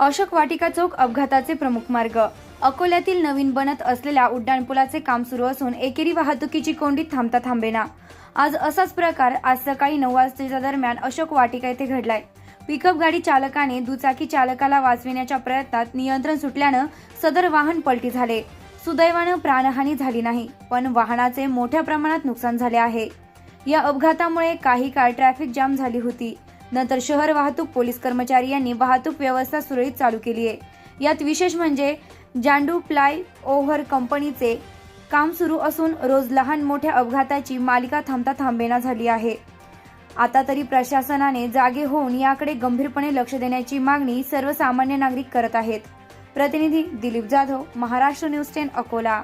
अशोक वाटिका चौक अपघाताचे प्रमुख मार्ग. अकोल्यातील नवीन बनत असलेल्या उड्डाणपुलाचे काम सुरू असून एकेरी वाहतुकीची कोंडी थांबता थांबेना. आज असाच प्रकार आज सकाळी नऊ वाजतेच्या दरम्यान अशोक वाटिका येथे घडलाय. पिकअप गाडी चालकाने दुचाकी चालकाला वाचविण्याच्या प्रयत्नात नियंत्रण सुटल्यानं सदर वाहन पलटी झाले. सुदैवानं प्राणहानी झाली नाही पण वाहनाचे मोठ्या प्रमाणात नुकसान झाले आहे. या अपघातामुळे काही काळ ट्रॅफिक जाम झाली होती. नंतर शहर वाहतूक पोलीस कर्मचारी यांनी वाहतूक व्यवस्था सुरळीत चालू केली आहे. यात विशेष म्हणजे जांडू प्लाय ओव्हर कंपनीचे काम सुरू असून रोज लहान मोठ्या अपघाताची मालिका थांबता थांबेना झाली आहे. आता तरी प्रशासनाने जागे होऊन याकडे गंभीरपणे लक्ष देण्याची मागणी सर्वसामान्य नागरिक करत आहेत. प्रतिनिधी दिलीप जाधव महाराष्ट्र न्यूज टेन अकोला.